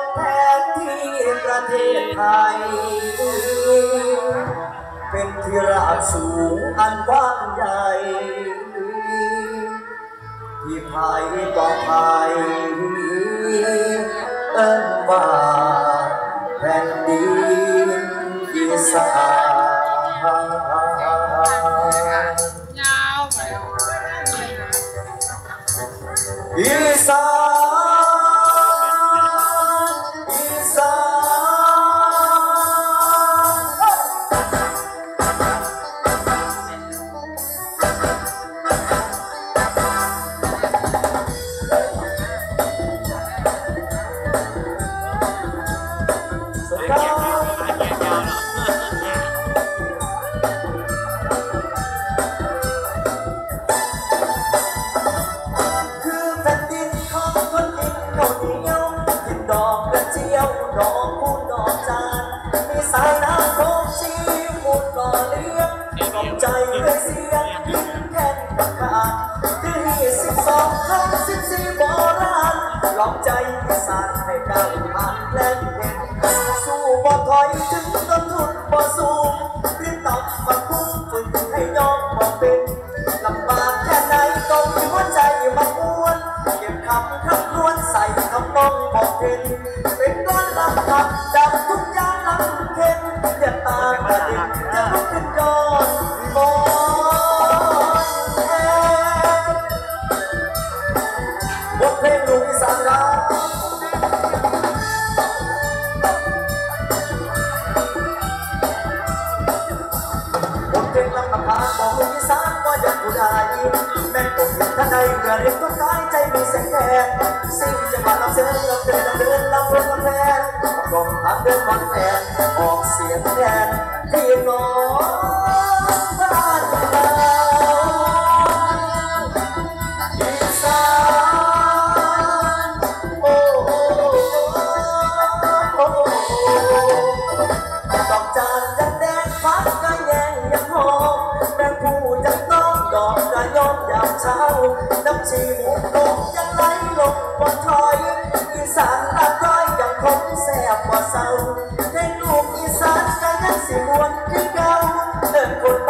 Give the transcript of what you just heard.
นแผนที่ประเทศไทย เป็นที่ราบสูงอันกว้างใหญ่ ที่ภายต่อภายเอิ้นว่าแผ่นดินอีสานยาวไปอีสาน คือแผ่นดินของคนกินข้าวเหนียวกินดอกกระเจียวดอกคูณดอกจานมีสายน้ำโคงชีมูลก่อเลี้ยงกล่อมใจด้วยเสียงยิ้มแค่นประกาศที่สิบสองคำสิบสี่โบรา ลองใจอีสานให้ก้าวผ่านแรงเห็นสู้บ่ถอยถึงต้นทุนบ่สูงเรียนต่ำมาคุ้มฝึกให้ยอมบ่เป็นลำบากแค่ไหนก็มีหัวใจมาอ้วนเก็บคำคำนวณใส่คำน้องบอกเห็นเป็นก้อนลำพับจับทุกอย่างลำเข็น บอกลูกอีสานว่าอยากผู้ใดแม่นตกอยู่ท่านใดเกิดเรียกต้องกายใจมีแสงแดดสิ่งจะมาลำเส้นลำเดินลำเดินลำเดินลำแพนกองทัพเดินวันแทนออกเสียงแทนพี่น้อง